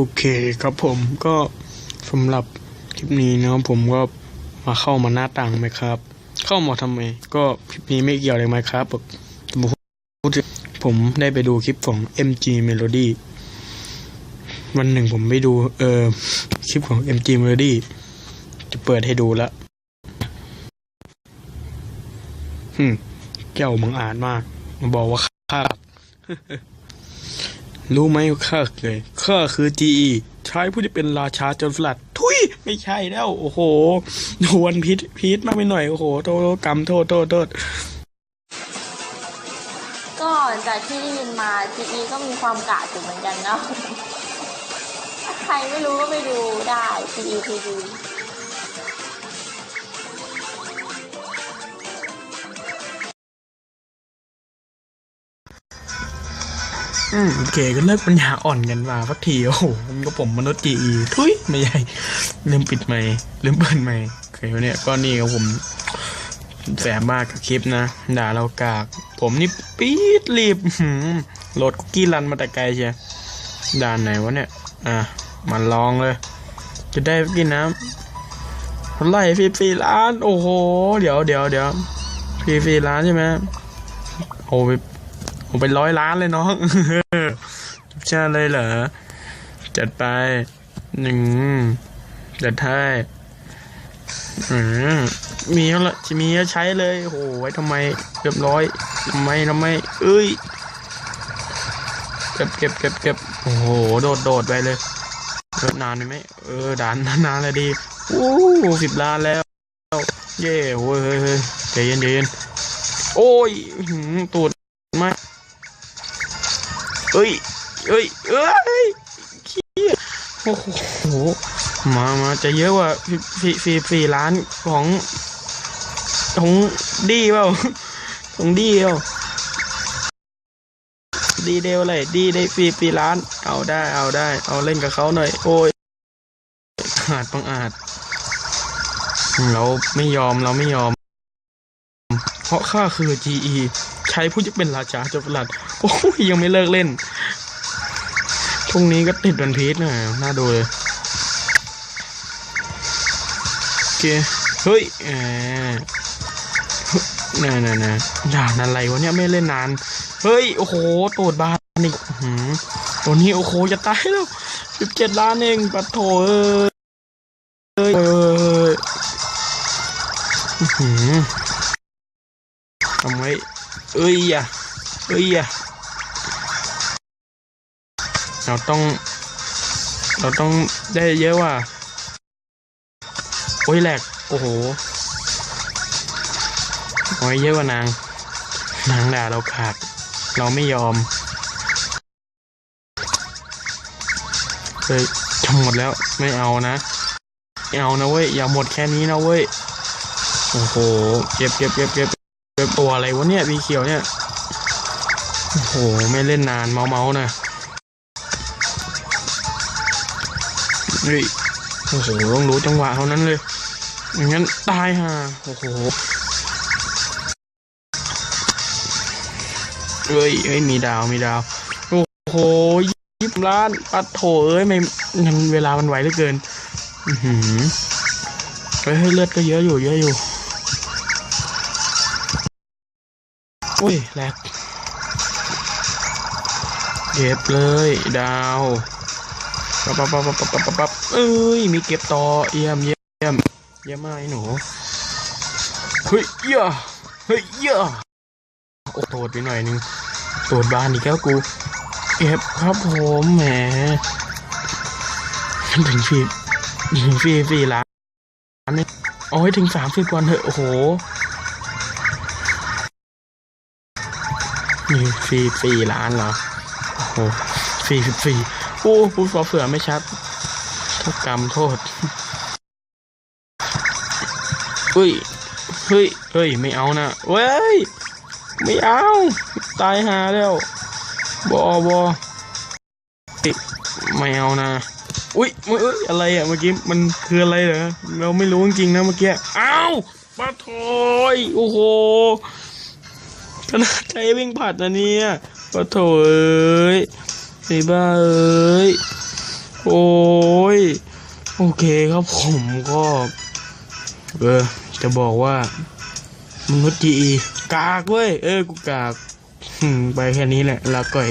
โอเคครับผมก็สำหรับคลิปนี้นะครับผมก็มาเข้ามาหน้าต่างไหมครับ เข้ามาทำไม ก็คลิปนี้ไม่เกี่ยวอะไรไหมครับผมผมได้ไปดูคลิปของ MG Melody วันหนึ่งผมไปดู เออคลิปของ MG Melody จะเปิดให้ดูละฮึมเจ้าบังอาจมากมาบอกว่าข้า รู้ไหมว่าข้าเคยข้าคือ GE ชายผู้ที่เป็นราชาจนสลัด ทุยไม่ใช่แล้ว โอ้โหดวนพีทพีทมากไปหน่อย โอ้โหโทษกรรมโทษโทษโทษก็จากที่ได้ยินมา GE ก็มีความกาดอยู่เหมือนกันเนาะใครไม่รู้ก็ไปดูได้ GE TV อืม โอเคก็เลิกปัญญาอ่อนกันมาสักทีโอ้โหมันก็ผมมนุษย์ GE ทุยไม่ใช่ลืมปิดไมค์ลืมเปิดไมค์โอเคเนี่ยก็นี่ครับผมแสบมากกับคลิปนะ ด่าเรากาก ผมนี่ปี๊ดรีบโหลดคุกกี้รันมาแต่ไกลเชียด่านไหนวะเนี่ย อะมาลองเลย จะได้กินน้ำไล่ฟรีๆร้าน โอ้โห เดี๋ยวเดี๋ยวเดี๋ยวฟรีๆร้านใช่ไหมโอ้ ไปโอ้ไปร้อยล้านเลยน้องใช่เลยเหรอ จัดไปหนึ่งจัดให้อืมมีแล้วละจะมีก็ใช้เลยโอ้โหไว้ทำไมเรียบร้อยทำไมทำไม เอ้ยเก็บเก็บเก็บเก็บโอ้โห โดดโดดไปเลยเออนานไหมเออดานนานเลยดีโอ้สิบล้านแล้ว เย่โว้ยเฮ้ยเฮ้ยใจเย็นใจเย็นโอ้ยอื้อหือตูดมา เอ้ยเอ้ยเอ้ยขี้โอ้โหมามาจะเยอะกว่าสี่สี่สี่ล้านของของดีเปล่าของดีเปล่าดีเดวเลยดีได้ฟรีฟรีล้าน เอาได้เอาได้ เอาเล่นกับเขาหน่อย โอ้ยอาจบังอาจ เราไม่ยอมเราไม่ยอม เพราะข้าคือ GE ใช้ผู้จะเป็นราชาจบลัด โอ้ยยังไม่เลิกเล่น ช่วงนี้ก็ติดวันพีชนะน่าดูเลยโอเคเฮ้ยแหมน่น่น่ด่านอะไรวะเนี่ยไม่เล่นนาน เฮ้ย โอ้โหตูดบานอีกหือตัวนี้โอ้โหจะตายแล้วสิบเจ็ดล้านเองปัดโถเอ้ยเอ้ยหือทำไมเอ้ยอะเอ้ยอะ เราต้อง เราต้องได้เยอะว่ะโอ้ยแหลกโอ้โหโอ้ยเยอะกว่านาง นางด่าเราขาด เราไม่ยอมเฮ้ยจะหมดแล้วไม่เอานะไม่เอานะเว้ยอย่าหมดแค่นี้นะเว้ยโอ้โหเก็บเก็บเก็บเก็บเก็บตัวอะไรวะเนี่ยพีเขียวเนี่ยโอ้โหไม่เล่นนานเมาเมาๆนะ เฮ้ยโอ้โหต้องรู้จังหวะเท่านั้นเลยอย่างนั้นตายห่าโอ้โหเอ้ยเอ้ยมีดาวมีดาว โอ้โหยี่สิบล้านปัดโถเอ้ยไม่งั้นเวลามันไหวเหลือเกิน อือหือเฮ้ยเฮ้เลือดก็เยอะอยู่เยอะอยู่อุ้ยแหลกเก็บเลยดาว ปั๊บปั๊บปั๊บปั๊บปั๊บปั๊บปั๊บเอ้ย มีเก็บต่อเยี่ยมเยี่ยมเยี่ยมมากไอ้หนู เฮ้ยเย่าเฮ้ยเย่าโอ้โตดไปหน่อยนึงโตดบานอีกแล้วกู เก็บครับผมแหมถึงฟีถึงฟีฟีล้านนี่เอาให้ถึงสามสิบวันเถอะ โอ้โหนี่ฟรีฟรีล้านเหรอ โอ้โหฟรีฟรี โอ้พูดฟอเฟือไม่ชัดโทษกรรมโทษเฮ้ย เฮ้ย เฮ้ย ไม่เอานะ เว้ย ไม่เอา ตายหาแล้วบอบอติไม่เอานะ อุ้ยเอ้ยอะไรอะเมื่อกี้ มันคืออะไรเหรอ เราไม่รู้จริงๆนะเมื่อกี้ อ้าวปะโถยโอ้โหขนาดใจวิ่งผัดนะเนี่ยปะโถอย ไอ้บ้าเอ้ย โอ้ย โอเคครับผมก็ เออ จะบอกว่ามนุษย์จีกากเว้ย เออ กูกาก ไปแค่นี้แหละลาก่อย